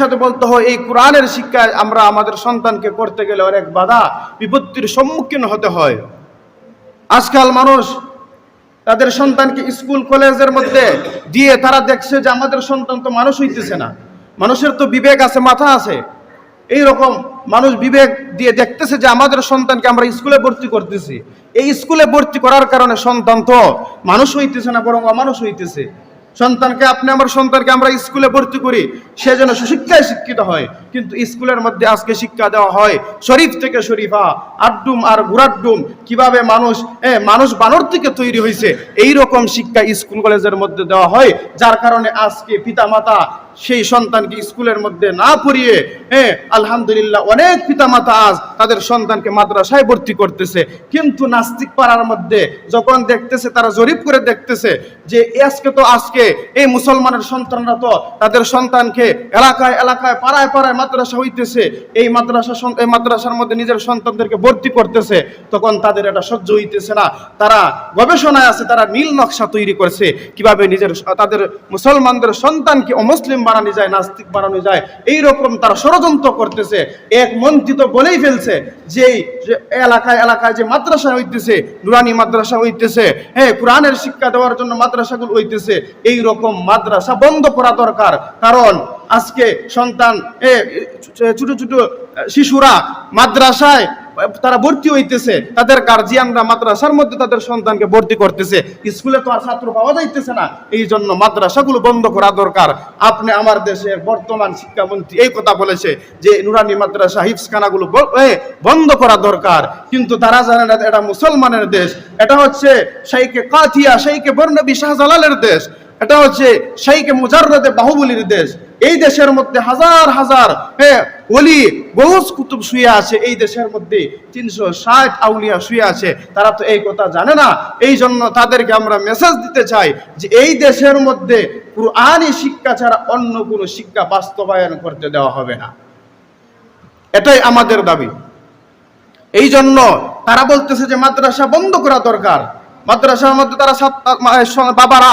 সাথে বলতে হয়, এই কোরআনের শিক্ষায় আমরা আমাদের সন্তানকে করতে গেলে অনেক বাধা, বিপত্তির সম্মুখীন হতে হয়। আজকাল মানুষ তাদের সন্তানকে স্কুল, কলেজের মধ্যে দিয়ে তারা দেখছে যে আমাদের সন্তান তো মানুষ হইতেছে না। মানুষের তো বিবেক আছে, মাথা আছে। এই রকম মানুষ বিবেক দিয়ে দেখতেছে যে আমাদের সন্তানকে আমরা স্কুলে ভর্তি করতেছি। এই স্কুলে ভর্তি করার কারণে সন্তান তো মানুষ হইতেছে না, বরং অমানুষ হইতেছে। সন্তানকে, আপনি আমার সন্তানকে আমরা স্কুলে ভর্তি করি সে যেন সুশিক্ষায় শিক্ষিত হয়। কিন্তু স্কুলের মধ্যে আজকে শিক্ষা দেওয়া হয় শরীফ থেকে শরীফা, আড্ডুম আর গুরাড্ডুম, কীভাবে মানুষ মানুষ বানর থেকে তৈরি হয়েছে এই রকম শিক্ষা স্কুল কলেজের মধ্যে দেওয়া হয়, যার কারণে আজকে পিতামাতা সেই সন্তানকে স্কুলের মধ্যে না পড়িয়ে হ্যাঁ আলহামদুলিল্লাহ অনেক পিতামাতা আজ তাদের সন্তানকে মাদ্রাসায় ভর্তি করতেছে। কিন্তু নাস্তিক পাড়ার মধ্যে যখন দেখতেছে, তারা জরিপ করে দেখতেছে যে, আজকে তো আজকে এই মুসলমানের সন্তানরা তো তাদের সন্তানকে এলাকায় এলাকায়, পাড়ায় পাড়ায় মাদ্রাসা হইতেছে। এই মাদ্রাসা এই মাদ্রাসার মধ্যে নিজের সন্তানদেরকে ভর্তি করতেছে। তখন তাদের এটা সহ্য হইতেছে না। তারা গবেষণায় আছে, তারা নীল নকশা তৈরি করছে। কীভাবে নিজের তাদের মুসলমানদের সন্তানকে অমুসলিম বানানো যায়, নাস্তিক বানানো যায় এই রকম তারা ষড়যন্ত্র করতেছে। এক মন্ত্রী তো বলেই ফেলছে যে এলাকায় এলাকায় যে মাদ্রাসা হইতেছে, নুরানি মাদ্রাসা হইতেছে হ্যাঁ কোরআনের শিক্ষা দেওয়ার জন্য মাদ্রাসাগুলো হইতেছে, এই রকম মাদ্রাসা বন্ধ করা দরকার। কারণ আজকে সন্তান এ, ছোট ছোট শিশুরা মাদ্রাসায় তারা ভর্তি হইতেছে। তাদের গার্জিয়ানরা মাদ্রাসার মধ্যে তাদের সন্তানকে ভর্তি করতেছে। স্কুলে তো আর ছাত্র পাওয়া যাইতেছে না। এই জন্য মাদ্রাসাগুলো বন্ধ করা দরকার। আপনি আমার দেশের বর্তমান শিক্ষামন্ত্রী এই কথা বলেছে যে নুরানি মাদ্রাসা হিফসখানাগুলো বন্ধ করা দরকার। কিন্তু তারা জানে না এটা মুসলমানের দেশ। এটা হচ্ছে শাইকে কাথিয়া শাইকে বর্ণবী শাহজালালের দেশ। এটা হচ্ছে শাইকে মুজাররদে বাহুবলীর দেশ। এই দেশের মধ্যে হাজার হাজার হ্যাঁ ওলি বহুস কুতুব শুয়ে আছে। এই দেশের মধ্যে তিনশো ষাট আউলিয়া শুয়ে আছে। তারা তো এই কথা জানে না। এই জন্য তাদেরকে আমরা মেসেজ দিতে চাই যে এই দেশের মধ্যে কুরআনি শিক্ষা ছাড়া অন্য কোনো শিক্ষা বাস্তবায়ন করতে দেওয়া হবে না। এটাই আমাদের দাবি। এই জন্য তারা বলতেছে যে মাদ্রাসা বন্ধ করা দরকার। মাদ্রাসার মধ্যে তারা বাবারা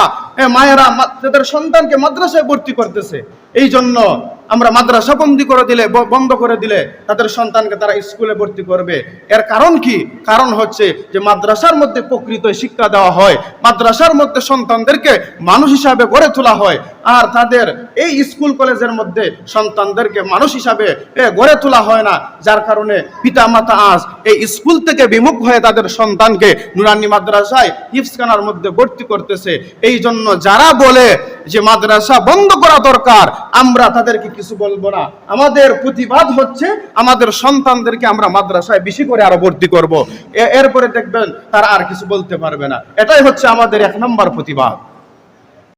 মায়েরা তাদের সন্তানকে মাদ্রাসায় ভর্তি করতেছে। এই জন্য আমরা মাদ্রাসা বন্দি করে দিলে বন্ধ করে দিলে তাদের সন্তানকে তারা স্কুলে ভর্তি করবে। এর কারণ কি? কারণ হচ্ছে যে মাদ্রাসার মধ্যে প্রকৃত শিক্ষা দেওয়া হয়। মাদ্রাসার মধ্যে সন্তানদেরকে মানুষ হিসাবে গড়ে তোলা হয়। আর তাদের এই স্কুল কলেজের মধ্যে সন্তানদেরকে মানুষ হিসাবে গড়ে তোলা হয় না, যার কারণে পিতা মাতা আজ এই স্কুল থেকে বিমুখ হয়ে তাদের সন্তানকে নুরানি মাদ্রাসায় হিফসখানার মধ্যে ভর্তি করতেছে। এই জন্য যারা বলে যে মাদ্রাসা বন্ধ করা দরকার, আমরা তাদেরকে কিছু বলব না। আমাদের প্রতিবাদ হচ্ছে আমাদের সন্তানদেরকে আমরা মাদ্রাসায় বেশি করে আরও ভর্তি করব। এরপরে দেখবেন তারা আর কিছু বলতে পারবে না। এটাই হচ্ছে আমাদের এক নম্বর প্রতিবাদ।